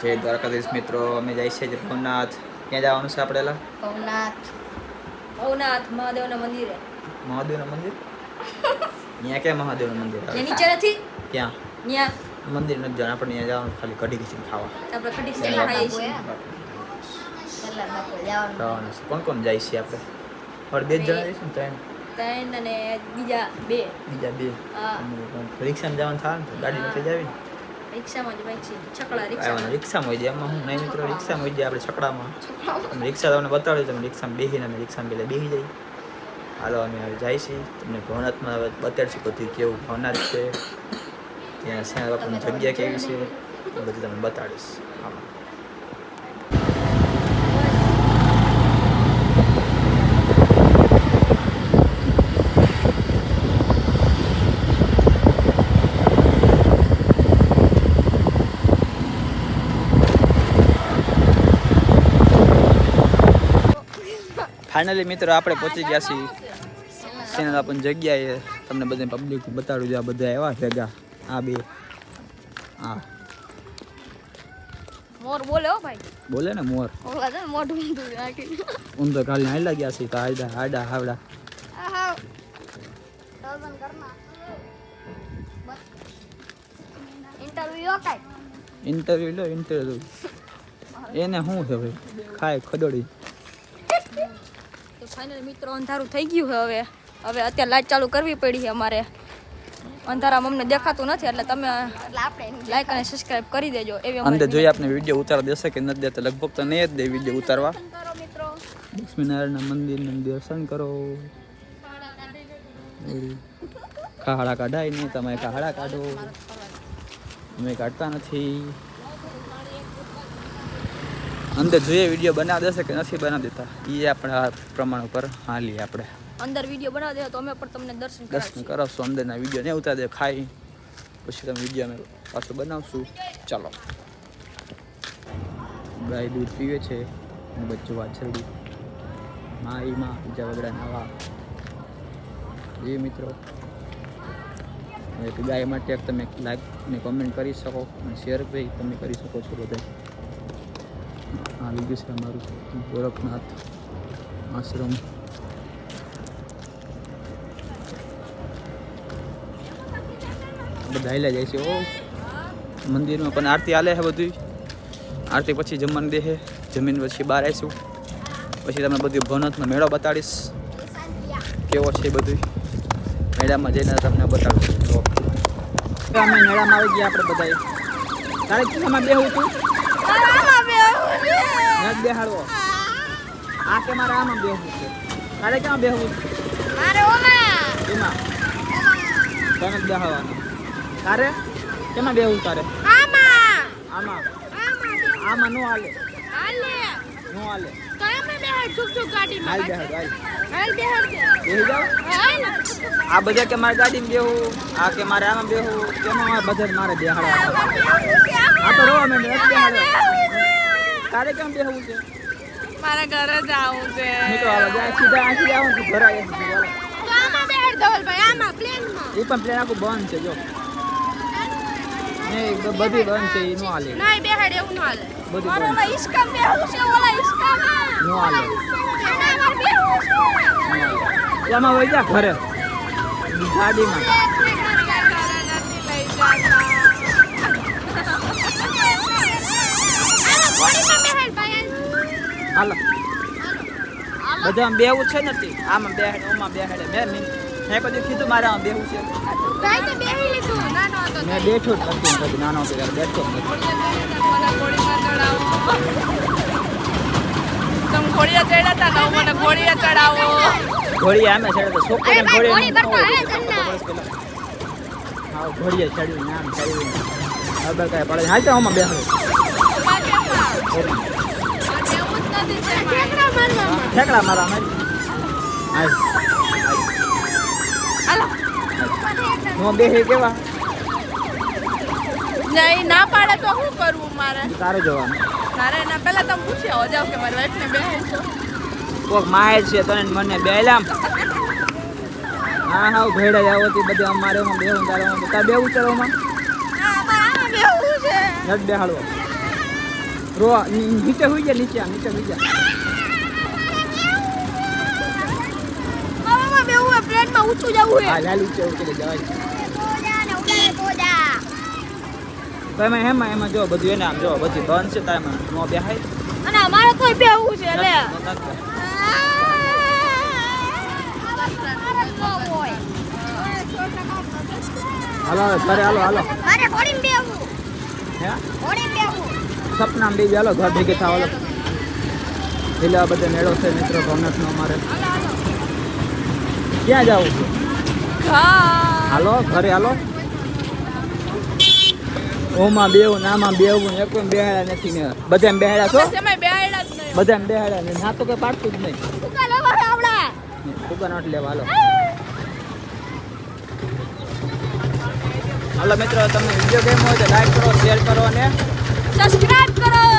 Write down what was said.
જય દ્વારકાધીશ મિત્રો અમે જાય છે જે ભવનાથ ક્યાં જવાનું છે આપણે ભવનાથ. ભવનાથ મહાદેવના મંદિરે. મહાદેવનું મંદિર? ત્યાં ક્યાં મહાદેવનું મંદિર જે આવે નીચે નથી? ક્યાં? ત્યાં મંદિર નથી જવાનું આપણે ત્યાં જવાનું ખાલી કઢી ખીચડી ખાવા. આપણે કઢી ખીચડી ખાઈએ છીએ. કોણ કોણ જાય છે આપણે? જ જણા જઈશું ત્રણ? ત્રણ અને બીજા બે. બીજા બે. હા. રિક્ષામાં જવાનું થાય ને ગાડી નથી જાવી ને રિક્ષામાં જ બાઈક છકડા આવવાનું રિક્ષામાં. એમાં હું નહીં મિત્રો રિક્ષામાં જાય આપણે છકડામાં. તમે રિક્ષા તમને બતાડ્યું તમે રિક્ષામાં બેસીને અમે રિક્ષામાં પહેલાં બેસી જઈએ. હાલો અમે હવે જાય છીએ. તમને ભવનાથમાં હવે બતાડશું બધું કેવું ભવનાથ છે ત્યાં બાપુની જગ્યા કેવી છે એ બધું તમને બતાડીશ. આમાં ફાઇનલી મિત્રો આપણે પહોંચી ગયા છીએ. સિનેમા પણ જગ્યાએ તમને બધી પબ્લિક બતાડું છું આ બધા એવા ભેગા. આ બે. હા. મોર બોલે હો ભાઈ. બોલે ને મોર? ઓલા ને મોઢું ઊંધું રાખી. ઊન તો કાલે હાલ્યા ગયા છે તો હાડા હાડા હાવડા. ઇન્ટરવ્યુ કાઈ? ઇન્ટરવ્યુ લો ઇન્ટરવ્યુ એને શું છે ભાઈ? ખાય ખડોડી તો ફાઇનલ મિત્રો અંધારું થઈ ગયું છે હવે. હવે અત્યારે લાઈટ ચાલુ કરવી પડી છે અમારે. અંધારામાં અમને દેખાતું નથી એટલે તમે એટલે લાઈક અને સબસ્ક્રાઇબ કરી દેજો. એવી અંદર જોઈએ આપણે વીડિયો ઉતારવા દેશે કે નથી દેતા લગભગ તો નહીં જ દે વીડિયો ઉતારવા. લક્ષ્મીનારાયણના મંદિરનું દર્શન કરો. ખાડા કાઢાય નહીં તમે ખાડા કાઢો. અમે કાઢતા નથી. અંદર જોઈએ વીડિયો બનાવી દેશે કે નથી બનાવી દેતા એ આપણે આ પ્રમાણ ઉપર હાલીએ આપણે. અંદર વીડિયો બનાવી દે તો અમે પણ તમને દર્શન દર્શન કરાવશું અંદરના વીડિયો ને ઉતારી દે ખાઈ પછી તમે વીડિયો અમે પાછું બનાવશું. ચાલો. ગાય દૂધ પીવે છે અને બચ્ચો વાછરડી. માઈમાં બીજા વગડા નવા. એ મિત્રો ગાય માટે તમે લાઈક ને કોમેન્ટ કરી શકો અને શેર ભાઈ તમે કરી શકો છો બધા. આ લીધું છે અમારું ગોરખનાથ આશ્રમ બધા હાલ્યા જાય છે ઓ મંદિરમાં પણ આરતી હાલે છે બધું આરતી પછી જમવાનું દે છે જમીન પછી બહાર આવીશું પછી તમને બધું ભવનાથનો મેળો બતાડીશ. કેવો છે બધું મેળામાં જઈને તમને બતાડું તો અમે મેળામાં આવી ગયા આપણે બધા તારે કેમાં બેહવું તું? નથી બેહાડવો. આ કે મારે આમાં બેહવું છે? તારે ક્યાં બેહવું છે? મારે ઓમાં એમાં. તને જ બેહાડવાનું. તારે? કેમાં બેહવું તારે? આમાં. આમાં. આમાં આમાં નો હાલે. હાલે. નો હાલે. તો અમે બેહાડ છુક છુક ગાડીમાં હાલ બેહાડ હાલ હાલ બેહાડ દે. બેહી જાવ હાલ. આ બધા કે મારે ગાડીમાં બેહવું આ કે મારે આમાં બેહવું કેમાં મારે બધા જ મારે બેહાડવા આ તો રોવા માંડે નથી બેહાડવા તારે કેમ બેહવું છે? મારા ઘરે જ આવું છે. તો હાલો જ્યાં સીધા આથી આવું તું ઘરે આવી તો આમાં બેહાડ ધવલભાઈ આમાં પ્લેનમાં. એ પણ પ્લેન આખું બંધ છે જો. નહીં બ- બધી બંધ છે એ નો હાલે. નહીં બેહાડ એવું નો હાલે. બધું મારો ઓલા ઈસકામ બેહવું છે ઓલા ઈસકામાં. નો હાલે. એમાં બેહવું છે. એમાં વઈ જા ઘરે. ગાડીમાં. હાલો. બધા બેવું છે નથી. આમાં બેહાડે ઓમાં બેહાડે મેં મેં મેં કદી કીધું મારે આમાં બેવું છે. મેં બેઠો જ નથી. કદી નાનો હતો ત્યારે બેઠો જ નથી. ઘોડી આમે ચડે તો છોકરી ઘોડી. હા ઘોડીએ ચડ્યું નામ ચડ્યું. હવે કાંઈ પડે હાલ તો આમાં બેહાડે ઠેકડા મારા હાલો. બેહે કેવા? નહીં ના પાડે તો શું કરવું મારે? તારે જવાનું. તારે એના પહેલા તમે પૂછ્યા હો જાવ કે મારી વાઈફને બે છો. કોક માહેર છે તને મને બેલામ. હા હા ભેડા જ આવતી બધે અમારે બેહું તારે તારે બેહું ચડવામાં? બેહું છે. નથી બેહાડવો. રો નીચે હોઈ ગયા નીચે નીચે હોઈ ગયા મામામાં બેવું હોય પ્લેનમાં ઊંચું જવું હા. હે લાલ ઊંચે ઊંચે જવાય. તમે તો એમાં એમાં જો બધું એને આમ જો બધી બંધ છે તારે નો બેહાય. અને અમારે તોય બેવું છે એટલે હાલો ઘરે હાલો હાલો. મારે ઘોડીને બેહવું. હે? ઘોડીને બેહવું. સપના બે ચાલો ઘર ભેગી થાવ એટલે આ બધો મેળો છે મિત્રો ભવનાથનો અમારે. ક્યાં જાવું હાલો ઘરે હાલો. ઓમાં બેવું નામાં બેવું કોઈ બેહાડા નથી ને. બધા બેહાડા છો? બધા બેહાડા ને. ના તો કઈ પાડતું જ નહીં. ફુગા નોટ લેવા હાલો. હાલો મિત્રો તમને વીડિયો ગેમ હોય તો લાઈક કરો શેર કરો અને સબસ્ક્રાઇબ から